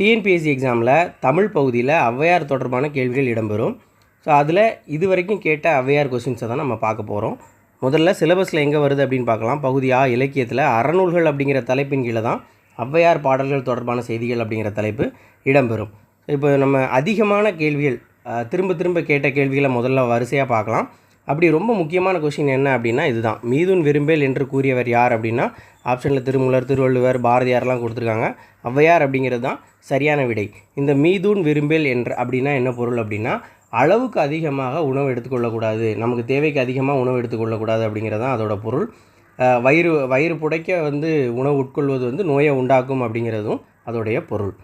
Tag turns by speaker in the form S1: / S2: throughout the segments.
S1: TNPSC எக்ஸாமில் தமிழ் பகுதியில் ஔவையார் தொடர்பான கேள்விகள் இடம்பெறும். ஸோ அதில் இது வரைக்கும் கேட்ட ஔவையார் கொஸ்டின்ஸை தான் நம்ம பார்க்க போகிறோம் முதல்ல சிலபஸில் எங்கே வருது அப்படின்னு பார்க்கலாம். பகுதி ஆ இலக்கியத்தில் அறநூல்கள் அப்படிங்கிற தலைப்பின் கீழே தான் ஔவையார் பாடல்கள் தொடர்பான செய்திகள் அப்படிங்கிற தலைப்பு இடம்பெறும். இப்போ நம்ம அதிகமான கேள்விகள் திரும்ப திரும்ப கேட்ட கேள்விகளை முதல்ல வரிசையாக பார்க்கலாம். அப்படி ரொம்ப முக்கியமான கொஷின் என்ன அப்படின்னா இதுதான். மீதுன் விரும்பேல் என்று கூறியவர் யார் அப்படின்னா ஆப்ஷனில் திருமூலர் திருவள்ளுவர் பாரதியார்லாம் கொடுத்துருக்காங்க. ஔவையார் அப்படிங்கிறது தான் சரியான விடை. இந்த மீதூன் விரும்பேல் என்று அப்படின்னா என்ன பொருள் அப்படின்னா அளவுக்கு அதிகமாக உணவு எடுத்துக்கொள்ளக்கூடாது நமக்கு தேவைக்கு அதிகமாக உணவு எடுத்துக்கொள்ளக்கூடாது அப்படிங்கிறது தான் அதோட பொருள். வயிறு வயிறு புடைக்க வந்து உணவு உட்கொள்வது வந்து நோயை உண்டாக்கும் அப்படிங்கிறதும் அதோடைய பொருள்.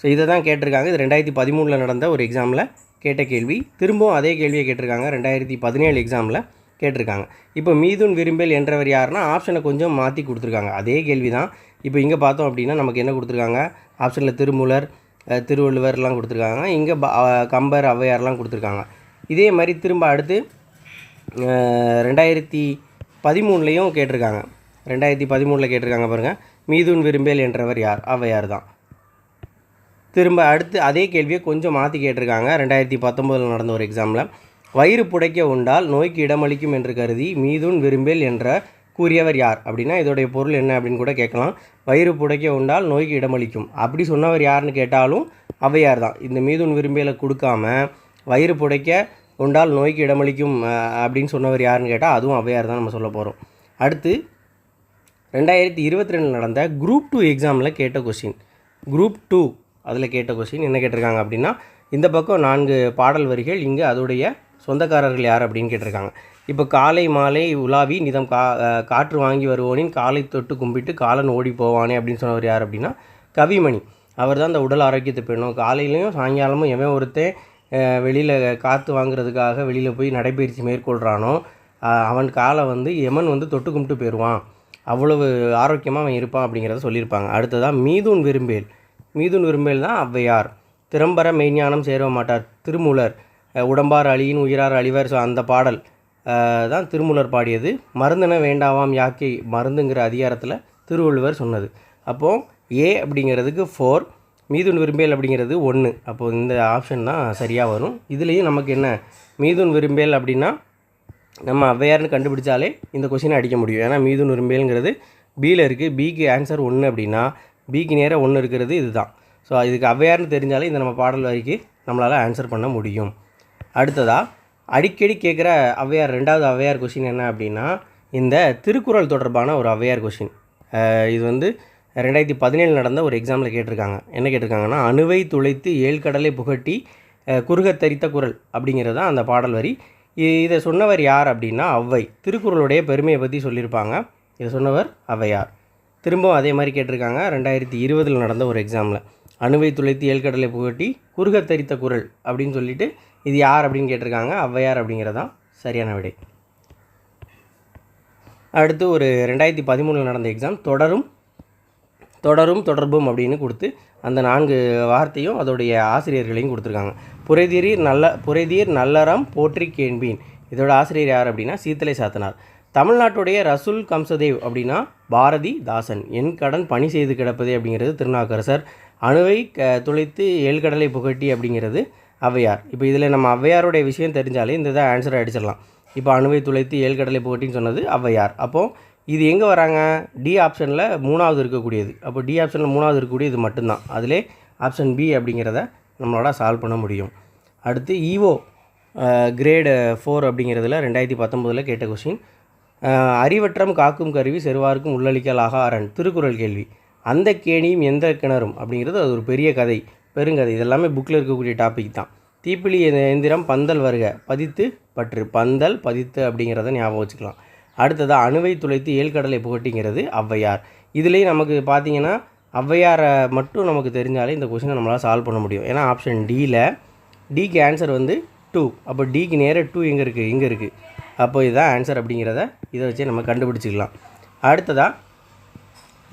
S1: ஸோ இதை தான் கேட்டிருக்காங்க. இது ரெண்டாயிரத்தி பதிமூணில் நடந்த ஒரு எக்ஸாமில் கேட்ட கேள்வி. திரும்பவும் அதே கேள்வியை கேட்டிருக்காங்க. ரெண்டாயிரத்தி பதினேழு எக்ஸாமில் கேட்டிருக்காங்க. இப்போ மீதுன் விரும்பேல் என்றவர் யாருன்னா ஆப்ஷனை கொஞ்சம் மாற்றி கொடுத்துருக்காங்க. அதே கேள்வி தான் இப்போ இங்கே பார்த்தோம் அப்படின்னா நமக்கு என்ன கொடுத்துருக்காங்க? ஆப்ஷனில் திருமூலர் திருவள்ளுவர்லாம் கொடுத்துருக்காங்க. இங்கே ப- கம்பர் ஔவையார்லாம் கொடுத்துருக்காங்க. இதே மாதிரி திரும்ப அடுத்து ரெண்டாயிரத்தி பதிமூணுலேயும் கேட்டிருக்காங்க. ரெண்டாயிரத்தி பதிமூணில் கேட்டிருக்காங்க பாருங்கள் மீதுன் விரும்பேல் என்றவர் யார்? ஔவையார் தான். திரும்ப அடுத்து அதே கேள்வியை கொஞ்சம் மாற்றி கேட்டிருக்காங்க. ரெண்டாயிரத்தி பத்தொம்போதில் நடந்த ஒரு எக்ஸாமில் வயிறு புடைக்க உண்டால் நோய்க்கு இடமளிக்கும் என்று கருதி மீதுன் விரும்பேல் என்ற கூறியவர் யார்? அப்படின்னா இதோடைய பொருள் என்ன அப்படின்னு கூட கேட்கலாம். வயிறு புடைக்க உண்டால் நோய்க்கு இடமளிக்கும். அப்படி சொன்னவர் யாருன்னு கேட்டாலும் ஔவையார் தான். இந்த மீதுன் விரும்பேலை கொடுக்காம வயிறு புடைக்க உண்டால் நோய்க்கு இடமளிக்கும் அப்படின்னு சொன்னவர் யாருன்னு கேட்டால் அதுவும் அவையார் தான் நம்ம சொல்ல போகிறோம் அடுத்து ரெண்டாயிரத்தி இருபத்தி ரெண்டில் நடந்த குரூப் டூ எக்ஸாமில் கேட்ட கொஷின் குரூப் டூ அதில் கேட்ட கொஸ்டின் என்ன கேட்டிருக்காங்க அப்படின்னா இந்த பக்கம் நான்கு பாடல் வரிகள் இங்கே அதோடைய சொந்தக்காரர்கள் யார் அப்படின்னு கேட்டிருக்காங்க. இப்போ காலை மாலை உலாவி நிதம் கா காற்று வாங்கி வருவோனின் காலை தொட்டு கும்பிட்டு காலன் ஓடி போவானே அப்படின்னு சொன்னவர் யார் அப்படின்னா கவிமணி. அவர் தான் இந்த உடல் ஆரோக்கியத்தை பெறணும். காலையிலையும் சாயங்காலமும் எவன் ஒருத்தன் வெளியில் காற்று வாங்குறதுக்காக வெளியில் போய் நடைபயிற்சி மேற்கொள்கிறானோ அவன் காலை வந்து எமன் வந்து தொட்டு கும்பிட்டு போயிடுவான். அவ்வளவு ஆரோக்கியமாக அவன் இருப்பான் அப்படிங்கிறத சொல்லியிருப்பாங்க. அடுத்ததாக மீதுன் விரும்பேல். மீதுன் விரும்பேல் தான் ஔவையார். திறம்பர மெய்ஞானம் சேர மாட்டார் திருமூலர் உடம்பார் அழியின் உயிரார் அழிவர். ஸோ அந்த பாடல் தான் திருமூலர் பாடியது. மருந்தென வேண்டாவாம் யாக்கை மருந்துங்கிற அதிகாரத்தில் திருவள்ளுவர் சொன்னது. அப்போது ஏ அப்படிங்கிறதுக்கு ஃபோர் மீதுன் விரும்பேல் அப்படிங்கிறது ஒன்று அப்போது இந்த ஆப்ஷன் தான் சரியாக வரும். இதுலேயும் நமக்கு என்ன? மீதுன் விரும்பேல் அப்படின்னா நம்ம ஔவையார்னு கண்டுபிடிச்சாலே இந்த கொஷினை அடிக்க முடியும். ஏன்னா மீதுன் விரும்பேலுங்கிறது பியில் இருக்குது பிக்கு ஆன்சர் ஒன்று அப்படின்னா பிக்கு நேராக ஒன்று இருக்கிறது இதுதான். ஸோ இதுக்கு ஔவையார்னு தெரிஞ்சாலே இந்த நம்ம பாடல் வரிக்கு நம்மளால் ஆன்சர் பண்ண முடியும். அடுத்ததாக அடிக்கடி கேட்குற அவ்வையார் ரெண்டாவது ஔவையார் கொஷின் என்ன அப்படின்னா இந்த திருக்குறள் தொடர்பான ஒரு ஔவையார் கொஷின் இது வந்து ரெண்டாயிரத்தி பதினேழு நடந்த ஒரு எக்ஸாமில் கேட்டிருக்காங்க. என்ன கேட்டிருக்காங்கன்னா அணுவை துளைத்து ஏழ்கடலை புகட்டி குறுகத்தரித்த தரித்த குரல் அப்படிங்கிறது தான் அந்த பாடல் வரி. இதை சொன்னவர் யார் அப்படின்னா ஔவை திருக்குறளுடைய பெருமையை பற்றி சொல்லியிருப்பாங்க. இதை சொன்னவர் ஔவையார் திரும்பவும் அதே மாதிரி கேட்டிருக்காங்க. ரெண்டாயிரத்தி இருபதில் நடந்த ஒரு எக்ஸாமில் அணுவை துளைத்து ஏழ்கடலை புகட்டி குறுக தரித்த குரல் அப்படின்னு சொல்லிட்டு இது யார் அப்படின்னு கேட்டிருக்காங்க. ஔவையார் அப்படிங்கிறதான் சரியான விடை. அடுத்து ஒரு ரெண்டாயிரத்தி பதிமூணில் நடந்த எக்ஸாம் தொடரும் தொடரும் தொடர்பும் அப்படின்னு கொடுத்து அந்த நான்கு வார்த்தையும் அதோடைய ஆசிரியர்களையும் கொடுத்துருக்காங்க. புரைதீர் நல்ல புரைதீர் நல்லறம் போற்றி கேண்பீன். இதோட ஆசிரியர் யார் அப்படின்னா சீத்தலை சாத்தனார். தமிழ்நாட்டுடைய ரசூல் கம்சதேவ் அப்படின்னா பாரதி தாசன். என் கடன் பணி செய்து கிடப்பதே அப்படிங்கிறது திருநாக்கரசர் அணுவை க துளைத்து ஏழ்கடலை புகட்டி அப்படிங்கிறது ஔவையார். இப்போ இதில் நம்ம ஔவையாருடைய விஷயம் தெரிஞ்சாலே இந்த இதை ஆன்சர் அடிச்சிடலாம். இப்போ அணுவை துளைத்து ஏழ்கடலை புகட்டின்னு சொன்னது ஔவையார். அப்போது இது எங்கே வராங்க? டி ஆப்ஷனில் மூணாவது இருக்கக்கூடியது. அப்போ டி ஆப்ஷனில் மூணாவது இருக்கக்கூடியது மட்டும்தான். அதிலே ஆப்ஷன் பி அப்படிங்கிறத நம்மளோட சால்வ் பண்ண முடியும். அடுத்து ஈவோ கிரேடு ஃபோர் அப்படிங்கிறதுல ரெண்டாயிரத்தி பத்தொம்போதில் கேட்ட கொஷின் அறிவற்றம் காக்கும் கருவி செருவார்க்கும் உள்ளளிக்கலாக அரண். திருக்குறள் கேள்வி. அந்த கேணியும் எந்த கிணறும்? அப்படிங்கிறது அது ஒரு பெரிய கதை பெருங்கதை. இதெல்லாமே புக்கில் இருக்கக்கூடிய டாபிக் தான். தீப்பிலி எந்திரம் பந்தல் வருக பதித்து பற்று. பந்தல் பதித்து அப்படிங்கிறத ஞாபகம் வச்சுக்கலாம். அடுத்ததாக அணுவை துளைத்து ஏழ்கடலை புகட்டிங்கிறது ஔவையார். இதுலேயும் நமக்கு பார்த்தீங்கன்னா ஔவையாரை மட்டும் நமக்கு தெரிஞ்சாலே இந்த கொஷினை நம்மளால் சால்வ் பண்ண முடியும். ஏன்னா ஆப்ஷன் டியில் டிக்கு ஆன்சர் வந்து டூ அப்போ டிக்கு நேராக டூ எங்கே இருக்குது இங்கே இருக்குது அப்போ இதுதான் ஆன்சர் அப்படிங்கிறத இதை வச்சு நம்ம கண்டுபிடிச்சிக்கலாம். அடுத்ததாக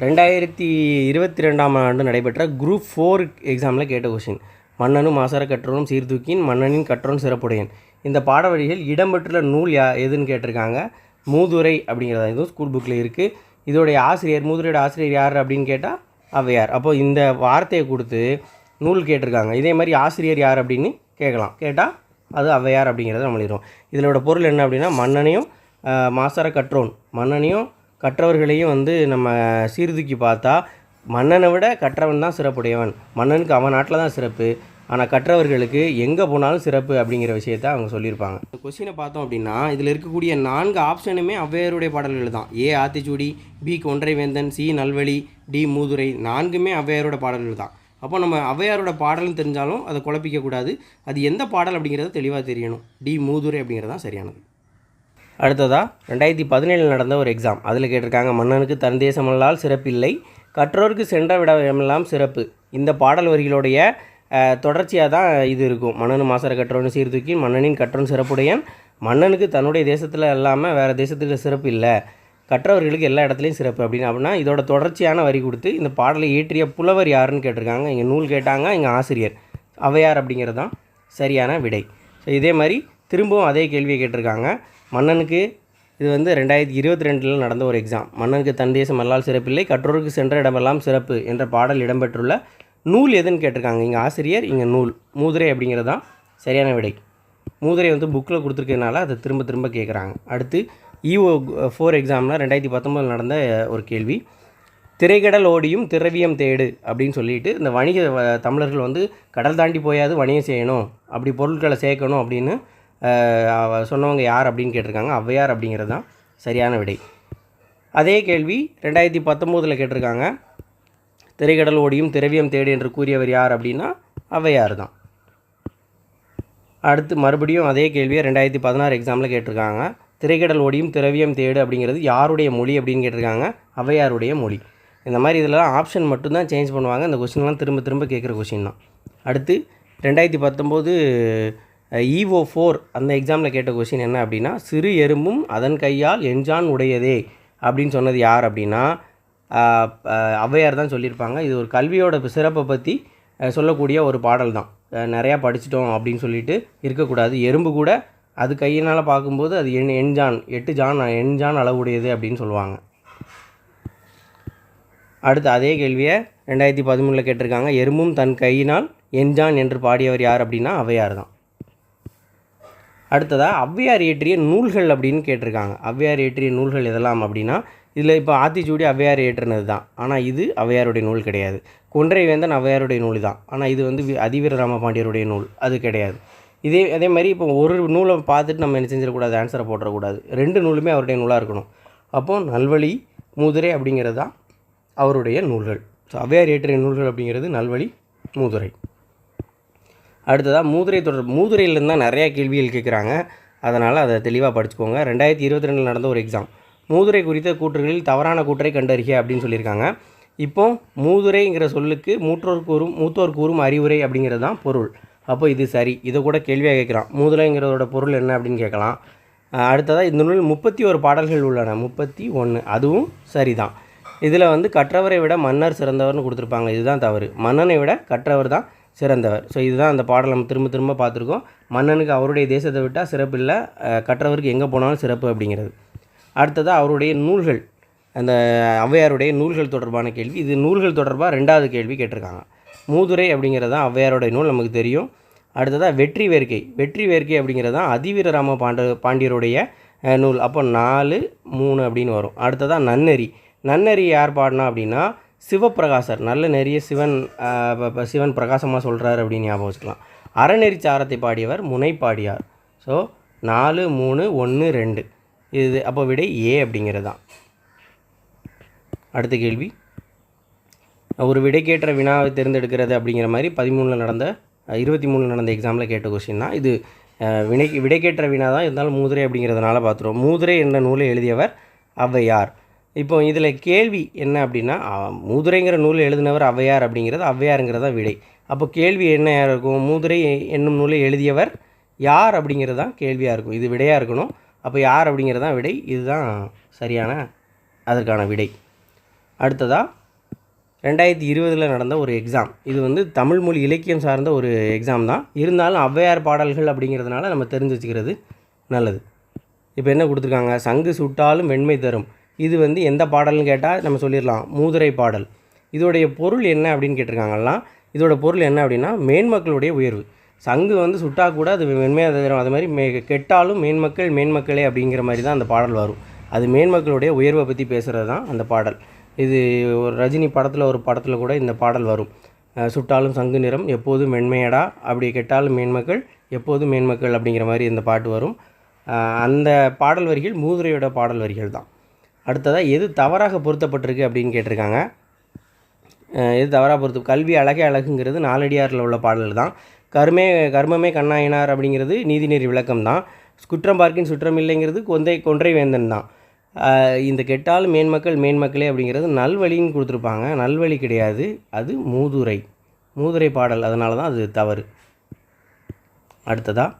S1: ரெண்டாயிரத்தி இருபத்தி ரெண்டாம் ஆண்டு நடைபெற்ற குரூப் ஃபோர் எக்ஸாமில் கேட்ட கொஷின் மன்னனும் மாசர கற்றோனும் சீர்தூக்கின் மன்னனின் கற்றோன் சிறப்புடையன். இந்த பாடவழிகள் இடம்பெற்றுள்ள நூல் யா எதுன்னு கேட்டிருக்காங்க? மூதுரை அப்படிங்கிறத. இதுவும் ஸ்கூல் புக்கில் இருக்குது இதோடைய ஆசிரியர் மூதுரையோட ஆசிரியர் யார் அப்படின்னு கேட்டால் ஔவையார். அப்போ இந்த வார்த்தையை கொடுத்து நூல் கேட்டிருக்காங்க. இதே மாதிரி ஆசிரியர் யார் அப்படின்னு கேட்கலாம். கேட்டால் அது ஔவையார் அப்படிங்கிறத நம்ம எழுதுறோம். இதனோட பொருள் என்ன அப்படின்னா மன்னனையும் மாசர கற்றோன். மன்னனையும் கற்றவர்களையும் வந்து நம்ம சீர்தூக்கி பார்த்தா மன்னனை விட கற்றவன் தான் சிறப்புடையவன். மன்னனுக்கு அவன் நாட்டில் தான் சிறப்பு. ஆனால் கற்றவர்களுக்கு எங்கே போனாலும் சிறப்பு அப்படிங்கிற விஷயத்த அவங்க சொல்லியிருப்பாங்க. இந்த கொஸ்டினை பார்த்தோம் அப்படின்னா இதில் இருக்கக்கூடிய நான்கு ஆப்ஷனுமே ஔவையாருடைய பாடல்கள் தான். A Aathichoodi B Konraivendhan C Nalvazhi D Moothurai. நான்குமே ஔவையாரோட பாடல்கள் தான். அப்போ நம்ம ஔவையாரோட பாடலும் தெரிஞ்சாலும் அதை குழப்பிக்கக்கூடாது அது எந்த பாடல் அப்படிங்கிறது தெளிவாக தெரியணும். டி மூதுரை அப்படிங்கிறது தான் சரியானது. அடுத்ததா ரெண்டாயிரத்தி பதினேழில் நடந்த ஒரு எக்ஸாம் அதில் கேட்டிருக்காங்க மன்னனுக்கு தன் தேசமல்லால் சிறப்பில்லை. கற்றோருக்கு சென்ற விடமெல்லாம் சிறப்பு. இந்த பாடல் வரிகளுடைய தொடர்ச்சியாக தான் இது இருக்கும். மன்னனு மாசர கற்றோன்னு சீர்தூக்கி மன்னனின் கற்றோன் சிறப்புடையன். மன்னனுக்கு தன்னுடைய தேசத்தில் இல்லாமல் வேறு தேசத்துக்கு சிறப்பு இல்லை. கற்றவர்களுக்கு எல்லா இடத்துலையும் சிறப்பு. அப்படின்னு அப்படின்னா இதோட தொடர்ச்சியான வரி கொடுத்து இந்த பாடலை இயற்றிய புலவர் யாருன்னு கேட்டிருக்காங்க. இங்கே நூல் கேட்டாங்க இங்கே ஆசிரியர். அவையார் அப்படிங்கிறது தான் சரியான விடை. ஸோ இதே மாதிரி திரும்பவும் அதே கேள்வியை கேட்டிருக்காங்க. மன்னனுக்கு இது வந்து ரெண்டாயிரத்தி இருபத்தி ரெண்டில் நடந்த ஒரு எக்ஸாம் மன்னனுக்கு தன் தேசம் அல்லால் சிறப்பில்லை கற்றோருக்கு சென்ற இடமெல்லாம் சிறப்பு என்ற பாடல் இடம்பெற்றுள்ள நூல் எதுன்னு கேட்டிருக்காங்க. இங்கே ஆசிரியர் இங்கே நூல். மூதுரை அப்படிங்கிறது தான் சரியான விடை. மூதுரை வந்து புக்கில் கொடுத்துருக்கனால அதை திரும்ப திரும்ப கேட்குறாங்க அடுத்து இஓ ஃபோர் எக்ஸாமில் ரெண்டாயிரத்தி பத்தொம்போதில் நடந்த ஒரு கேள்வி. திரைக்கடல் ஓடியும் திரவியம் தேடு அப்படின்னு சொல்லிட்டு இந்த வணிக வ- தமிழர்கள் வந்து கடல் தாண்டி போயாது வணிகம் செய்யணும். அப்படி பொருட்களை சேர்க்கணும் அப்படின்னு சொன்னவங்க யார் அப்படின்னு கேட்டிருக்காங்க. ஔவையார் அப்படிங்கிறது தான் சரியான விடை. அதே கேள்வி ரெண்டாயிரத்தி பத்தொம்போதில் கேட்டிருக்காங்க. திரைக்கடல் ஓடியும் திரவியம் தேடு என்று கூறியவர் யார் அப்படின்னா ஔவையார் தான். அடுத்து மறுபடியும் அதே கேள்வியை ரெண்டாயிரத்தி பதினாறு எக்ஸாமில் கேட்டிருக்காங்க. திரைக்கடல் ஓடியும் திரவியம் தேடு அப்படிங்கிறது யாருடைய மொழி அப்படின்னு கேட்டிருக்காங்க? அவையாருடைய மொழி. இந்த மாதிரி இதெல்லாம் ஆப்ஷன் மட்டும்தான் சேஞ்ச் பண்ணுவாங்க. இந்த கொஷின்லாம் திரும்ப திரும்ப கேட்குற கொஷின் தான். அடுத்து ரெண்டாயிரத்தி பத்தொம்போது இஓ ஃபோர் அந்த எக்ஸாமில் கேட்ட கொஷின் என்ன அப்படின்னா சிறு எறும்பும் அதன் கையால் எஞ்சான் உடையதே அப்படின்னு சொன்னது யார் அப்படின்னா ஆஹ் ஔவையார் தான் சொல்லியிருப்பாங்க. இது ஒரு கல்வியோட சிறப்பை பற்றி சொல்லக்கூடிய ஒரு பாடல் தான். நிறையா படிச்சிட்டோம் அப்படின்னு சொல்லிட்டு இருக்கக்கூடாது. எறும்பு கூட அது கையினால் பார்க்கும்போது அது எண் எண்ஜான் எட்டு ஜான் எண்ஜான் அளவுடையது அப்படின்னு சொல்லுவாங்க. அடுத்து அதே கேள்வியை ரெண்டாயிரத்தி பதிமூணில் கேட்டிருக்காங்க. எறும்பும் தன் கையினால் எஞ்சான் என்று பாடியவர் யார் அப்படின்னா ஔவையார் தான். அடுத்ததாக ஔவையார் இயற்றிய நூல்கள் அப்படின்னு கேட்டிருக்காங்க. ஔவையார் இயற்றிய நூல்கள் எதெல்லாம் அப்படின்னா இதில் இப்போ ஆத்திச்சூடி ஔவையார் இயற்றினது தான். ஆனால் இது ஔவையாருடைய நூல் கிடையாது. கொன்றை வேந்தன் ஔவையாருடைய நூல் தான். ஆனால் இது வந்து வி- அதிவீர ராமபாண்டியருடைய நூல். அது கிடையாது. இதே அதே மாதிரி இப்போ ஒரு நூலை பார்த்துட்டு நம்ம என்ன செஞ்சிடக்கூடாது? ஆன்சரை போட்டுறக்கூடாது. ரெண்டு நூலுமே அவருடைய நூலாக இருக்கணும். அப்போது நல்வழி மூதுரை அப்படிங்கிறது தான் அவருடைய நூல்கள். ஸோ அவ்வையார் இயற்றிய நூல்கள் அப்படிங்கிறது நல்வழி மூதுரை. அடுத்ததாக மூதுரை தொடர் மூதுரையிலேருந்து தான் நிறையா கேள்விகள் கேட்குறாங்க. அதனால் அதை தெளிவாக படிச்சுக்கோங்க. ரெண்டாயிரத்தி இருபத்தி ரெண்டில் நடந்த ஒரு எக்ஸாம் மூதுரை குறித்த கூற்றுகளில் தவறான கூற்றை கண்டறிக அப்படின்னு சொல்லியிருக்காங்க. இப்போ மூதுரைங்கிற சொல்லுக்கு மூற்றோர் கூறும் மூத்தோர் கூறும் அறிவுரை அப்படிங்கிறது தான் பொருள். அப்போ இது சரி. இதை கூட கேள்வியாக கேட்குறான். மூதுரைங்கிறதோட பொருள் என்ன அப்படின்னு கேட்கலாம். அடுத்ததாக இந்த நூலில் முப்பத்தி ஒரு பாடல்கள் உள்ளன. முப்பத்தி ஒன்று அதுவும் சரிதான். இதில் வந்து கற்றவரை விட மன்னர் சிறந்தவர்னு கொடுத்துருப்பாங்க. இதுதான் தவறு. மன்னனை விட கற்றவர் தான் சிறந்தவர். ஸோ இதுதான் அந்த பாடல் நம்ம திரும்ப திரும்ப பார்த்துருக்கோம். மன்னனுக்கு அவருடைய தேசத்தை விட்டால் சிறப்பு இல்லை. கற்றவருக்கு எங்கே போனாலும் சிறப்பு அப்படிங்கிறது. அடுத்ததாக அவருடைய நூல்கள். அந்த ஔவையாருடைய நூல்கள் தொடர்பான கேள்வி. இது நூல்கள் தொடர்பாக ரெண்டாவது கேள்வி கேட்டிருக்காங்க. மூதுரை அப்படிங்கிறது தான் ஔவையாரோடைய நூல். நமக்கு தெரியும். அடுத்ததாக வெற்றி வேர்க்கை. வெற்றி வேர்க்கை அப்படிங்கிறது தான் அதிவீர ராம பாண்ட பாண்டியருடைய நூல். அப்போ நாலு மூணு அப்படின்னு வரும். அடுத்ததாக நன்னெறி. நன்னெறி யார் பாடினா அப்படின்னா சிவப்பிரகாசர். நல்ல நிறைய சிவன் சிவன் பிரகாசமாக சொல்கிறாரு அப்படின்னு ஞாபகம் வச்சுக்கலாம். அறநெறி சாரத்தை பாடியவர் முனைப்பாடியார். ஸோ நாலு மூணு ஒன்று ரெண்டு. இது அப்போ விடை ஏ அப்படிங்கிறது தான் அடுத்த கேள்வி. ஒரு விடைக்கேற்ற வினாவை தேர்ந்தெடுக்கிறது அப்படிங்கிற மாதிரி பதிமூணில் நடந்த இருபத்தி மூணில் நடந்த எக்ஸாமில் கேட்ட கொஸ்டின் தான். இது வினை விடை விடைக்கேற்ற வினா தான் இருந்தாலும் மூதுரை அப்படிங்கிறதுனால பார்த்துருவோம். மூதுரை என்ற நூலை எழுதியவர் ஔவையார். இப்போ இதில் கேள்வி என்ன அப்படின்னா மூதுரைங்கிற நூலை எழுதினவர் ஔவையார் அப்படிங்கிறது ஔவையாருங்கிறதா விடை. அப்போ கேள்வி என்ன இருக்கும்? மூதுரை என்னும் நூலை எழுதியவர் யார் அப்படிங்கிறது தான் கேள்வியாக இருக்கும். இது விடையாக இருக்கணும். அப்போ யார் அப்படிங்கிறது தான் விடை. இதுதான் சரியான அதற்கான விடை. அடுத்ததாக ரெண்டாயிரத்தி இருபதில் நடந்த ஒரு எக்ஸாம் இது வந்து தமிழ் மொழி இலக்கியம் சார்ந்த ஒரு எக்ஸாம் தான். இருந்தாலும் ஔவையார் பாடல்கள் அப்படிங்கிறதுனால நம்ம தெரிஞ்சு வச்சுக்கிறது நல்லது. இப்போ என்ன கொடுத்துருக்காங்க? சங்கு சுட்டாலும் வெண்மை தரும். இது வந்து எந்த பாடல்னு கேட்டால் நம்ம சொல்லிடலாம். மூதுரை பாடல். இதோடைய பொருள் என்ன அப்படின்னு கேட்டிருக்காங்கன்னா இதோட பொருள் என்ன அப்படின்னா மேன்மக்களுடைய உயர்வு. சங்கு வந்து சுட்டா கூட அது மென்மையாக தரும். அது மாதிரி மே கெட்டாலும் மேன்மக்கள் மேன்மக்களே அப்படிங்கிற மாதிரி தான் அந்த பாடல் வரும். அது மேன்மக்களுடைய உயர்வை பற்றி பேசுகிறது தான் அந்த பாடல். இது ஒரு ரஜினி படத்தில் ஒரு படத்தில் கூட இந்த பாடல் வரும். சுட்டாலும் சங்கு நிறம் எப்போதும் மென்மையடா அப்படி கெட்டாலும் மேன்மக்கள் எப்போதும் மேன்மக்கள் அப்படிங்கிற மாதிரி இந்த பாட்டு வரும். அந்த பாடல் வரிகள் மூதுரையோட பாடல் வரிகள் தான். அடுத்ததாக எது தவறாக பொருத்தப்பட்டிருக்கு அப்படின்னு கேட்டிருக்காங்க. எது தவறாக பொறுத்து கல்வி அழகே அழகுங்கிறது நாலடியாரில் உள்ள பாடல் தான். கருமே கர்மமே கண்ணாயினார் அப்படிங்கிறது நீதிநெறி விளக்கம் தான். குற்றம் பார்க்கின் சுற்றம் இல்லைங்கிறது கொந்தை கொன்றை வேந்தன் தான். இந்த கெட்டால் மேன்மக்கள் மேன்மக்களே அப்படிங்கிறது நல்வழின்னு கொடுத்துருப்பாங்க. நல்வழி கிடையாது. அது மூதுரை. மூதுரை பாடல். அதனால தான் அது தவறு. அடுத்ததாக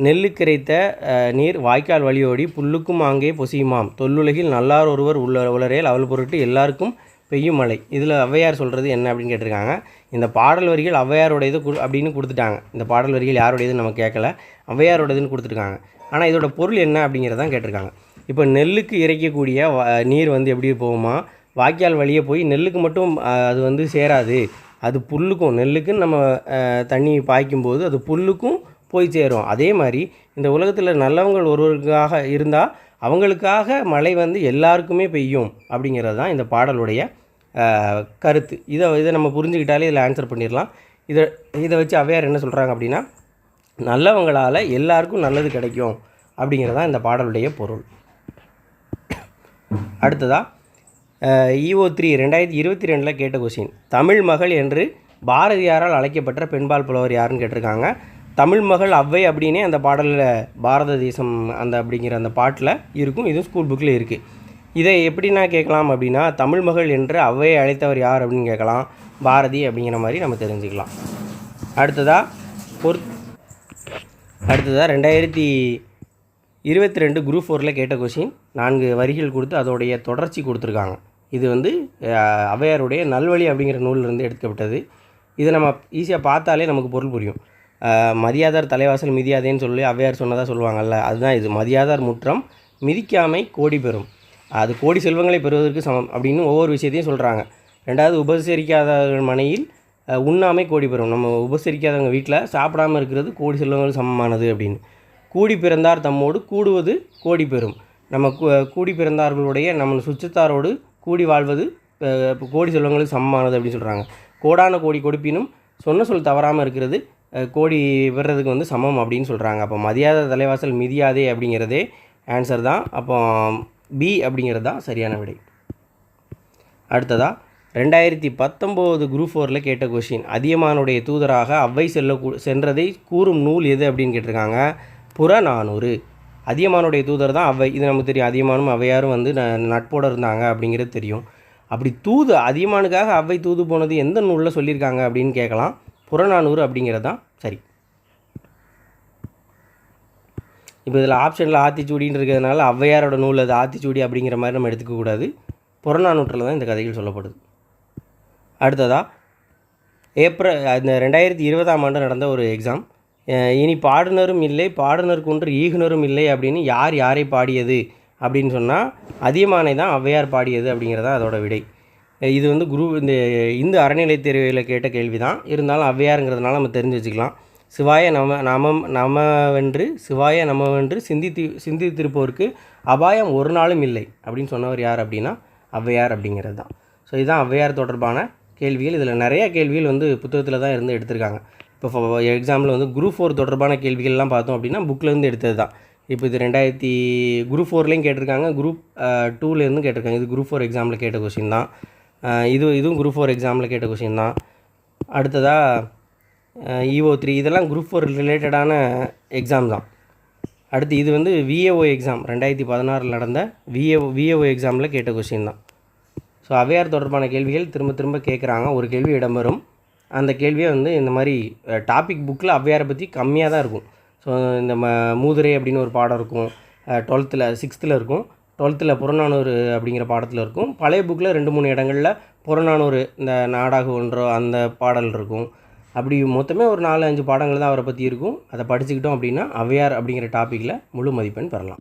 S1: நெல்லுக்கிரைத்த அஹ், நீர் வாய்க்கால் வழியோடி புல்லுக்கும் அங்கே பொசியுமாம். தொல்லுலகில் நல்லார் ஒருவர் உள்ள உளரேல் அவள் பொருட்டு எல்லாருக்கும் பெய்யும் மழை. இதில் ஔவையார் சொல்கிறது என்ன அப்படின்னு கேட்டிருக்காங்க. இந்த பாடல் வரிகள் ஔவையாருடையது கு அப்படின்னு கொடுத்துட்டாங்க. இந்த பாடல் வரிகள் யாருடையதுன்னு நம்ம கேட்கல. ஔவையாருடையதுன்னு கொடுத்துருக்காங்க. ஆனால் இதோட பொருள் என்ன அப்படிங்கிறதான் கேட்டிருக்காங்க. இப்போ நெல்லுக்கு இறைக்கக்கூடிய வ- நீர் வந்து எப்படி போகுமா? வாய்க்கால் வழியே போய் நெல்லுக்கு மட்டும் அது வந்து சேராது. அது புல்லுக்கும் நெல்லுக்குன்னு நம்ம தண்ணி பாய்க்கும்போது அது புல்லுக்கும் போய் சேரும். அதே மாதிரி இந்த உலகத்தில் நல்லவங்கள் ஒருவருக்காக இருந்தால் அவங்களுக்காக மழை வந்து எல்லாருக்குமே பெய்யும் அப்படிங்கிறது தான் இந்த பாடலுடைய கருத்து. இதை இதை நம்ம புரிஞ்சுக்கிட்டாலே இதில் ஆன்சர் பண்ணிடலாம். இதை இதை வச்சு அவையார் என்ன சொல்கிறாங்க அப்படின்னா நல்லவங்களால் எல்லாருக்கும் நல்லது கிடைக்கும் அப்படிங்கிறது தான் இந்த பாடலுடைய பொருள். அடுத்ததாக இஓ த்ரீ ரெண்டாயிரத்தி இருபத்தி ரெண்டில் கேட்ட கொஸ்டின் தமிழ் மகள் என்று பாரதியாரால் அழைக்கப்பட்ட பெண்பால் புலவர் யாருன்னு கேட்டிருக்காங்க. தமிழ் மகள் அவ்வை அப்படின்னே அந்த பாடலில் பாரத தேசம் அந்த அப்படிங்கிற அந்த பாட்டில் இருக்கும். இதுவும் ஸ்கூல் புக்கில் இருக்குது இதை எப்படி நான் கேட்கலாம் அப்படின்னா தமிழ் மகள் என்று அவ்வையை அழைத்தவர் யார் அப்படின்னு கேட்கலாம். பாரதி அப்படிங்கிற மாதிரி நம்ம தெரிஞ்சுக்கலாம். அடுத்ததாக பொற் அடுத்ததாக ரெண்டாயிரத்தி இருபத்தி ரெண்டு குரூப் ஃபோரில் கேட்ட கொஷின் நான்கு வரிகள் கொடுத்து அதோடைய தொடர்ச்சி கொடுத்துருக்காங்க. இது வந்து அவையாருடைய ஔவையாருடைய நல்வழி அப்படிங்கிற நூலிலிருந்து எடுக்கப்பட்டது. இதை நம்ம ஈஸியாக பார்த்தாலே நமக்கு பொருள் புரியும். மதியாதார் தலைவாசல் மிதியாதேன்னு சொல்லி ஔவையார் சொன்னதாக சொல்லுவாங்கல்ல அதுதான் இது. மதியாதார் முற்றம் மிதிக்காமை கோடி பெறும். அது கோடி செல்வங்களை பெறுவதற்கு சமம் அப்படின்னு ஒவ்வொரு விஷயத்தையும் சொல்கிறாங்க ரெண்டாவது உபசரிக்காதவர்கள் மனையில் உண்ணாமை கோடி பெறும். நம்ம உபசரிக்காதவங்க வீட்டில் சாப்பிடாம இருக்கிறது கோடி செல்வங்கள் சமமானது அப்படின்னு. கூடி பிறந்தார் தம்மோடு கூடுவது கோடி பெறும் நம்ம கூ- கூடி பிறந்தார்களுடைய நம்ம சுற்றத்தாரோடு கூடி வாழ்வது இப்போ கோடி செல்வங்களுக்கு சமமானது அப்படின்னு சொல்கிறாங்க கோடான கோடி கொடுப்பினும் சொன்ன சொல் தவறாமல் இருக்கிறது. கோடி விடுறதுக்கு வந்து சமம் அப்படின்னு சொல்கிறாங்க அப்போ மதியாத தலைவாசல் மிதியாதே அப்படிங்கிறதே ஆன்சர் தான். அப்போ பி அப்படிங்கிறது தான் சரியான விடை. அடுத்ததாக ரெண்டாயிரத்தி பத்தொம்போது குரூப் ஃபோரில் கேட்ட கொஷின் அதியமானுடைய தூதராக அவ்வை செல்ல சென்றதை கூறும் நூல் எது அப்படின்னு கேட்டிருக்காங்க. புறநானூறு. அதியமானுடைய தூதர் தான் அவை. இது நமக்கு தெரியும். அதியமானும் அவையாரும் வந்து ந- நட்போடு இருந்தாங்க அப்படிங்கிறது தெரியும். அப்படி தூது அதியமானுக்காக அவை தூது போனது எந்த நூலில் சொல்லியிருக்காங்க அப்படின்னு கேட்கலாம். புறநானூறு அப்படிங்கிறது தான். சரி. இப்போ இதில் ஆப்ஷனில் ஆத்திச்சூடின்னு இருக்கிறதுனால ஔவையாரோட நூல் அது ஆத்திச்சூடி அப்படிங்கிற மாதிரி நம்ம எடுத்துக்கக்கூடாது புறநானூற்றில் தான் இந்த கதைகள் சொல்லப்படுது. அடுத்ததாக ஏப்ரல் அந்த ரெண்டாயிரத்தி இருபதாம் ஆண்டு நடந்த ஒரு எக்ஸாம் இனி பாடுனரும் இல்லை பாடுனர் ஒன்று ஈகுனரும் இல்லை அப்படின்னு யார் யாரை பாடியது அப்படின்னு சொன்னால் அதியமானை தான் ஔவையார் பாடியது அப்படிங்கிறதா அதோட விடை. இது வந்து குரு இந்த இந்து அறநிலை தேர்வில் கேட்ட கேள்வி தான் இருந்தாலும் ஔவையாருங்கிறதுனால நம்ம தெரிஞ்சு வச்சுக்கலாம். சிவாய நம நமம் நமவென்று சிவாய நமவென்று சிந்தித்து சிந்தித்திருப்போருக்கு அபாயம் ஒரு நாளும் இல்லை அப்படின்னு சொன்னவர் யார் அப்படின்னா ஔவையார் அப்படிங்கிறது தான். ஸோ இதுதான் ஔவையார் தொடர்பான கேள்விகள். இதில் நிறைய கேள்விகள் வந்து புத்தகத்தில் தான் இருந்து எடுத்திருக்காங்க. இப்போ எக்ஸாம்பிள் வந்து குரூப் ஃபோர் தொடர்பான கேள்விகள்லாம் பார்த்தோம் அப்படின்னா புக்லேருந்து எடுத்தது தான். இப்போ இது ரெண்டாயிரத்தி குரூப் ஃபோர்லேயும் கேட்டிருக்காங்க குரூப் டூலேருந்து கேட்டிருக்காங்க. இது குரூப் ஃபோர் எக்ஸாமில் கேட்ட கொஷின் தான். இது இதுவும் குரூப் ஃபோர் எக்ஸாமில் கேட்ட கொஷின் தான். அடுத்ததாக இஓ த்ரீ இதெல்லாம் குரூப் ஃபோர் ரிலேட்டடான எக்ஸாம் தான். அடுத்து இது வந்து விஏஓ எக்ஸாம் ரெண்டாயிரத்தி பதினாறில் நடந்த விஏ விஏஓ எக்ஸாமில் கேட்ட கொஷின் தான். ஸோ அவையார் தொடர்பான கேள்விகள் திரும்ப திரும்ப கேட்குறாங்க. ஒரு கேள்வி இடம்பெறும். அந்த கேள்வியை வந்து இந்த மாதிரி டாபிக் புக்கில் ஔவையாரை பற்றி கம்மியாக தான் இருக்கும். ஸோ இந்த ம மூதுரை அப்படின்னு ஒரு பாடம் இருக்கும். டுவெல்த்தில் சிக்ஸ்த்தில் இருக்கும். டுவெல்த்தில் புறநானூறு அப்படிங்கிற பாடத்தில் இருக்கும். பழைய புக்கில் ரெண்டு மூணு இடங்களில் புறநானூறு இந்த நாடாக ஒன்றோ அந்த பாடல் இருக்கும். அப்படி மொத்தமே ஒரு நாலு அஞ்சு பாடங்கள் தான் அவரை பற்றி இருக்கும். அதை படிச்சுக்கிட்டோம் அப்படின்னா ஔவையார் அப்படிங்கிற டாப்பிக்கில் முழு மதிப்பெண் பெறலாம்.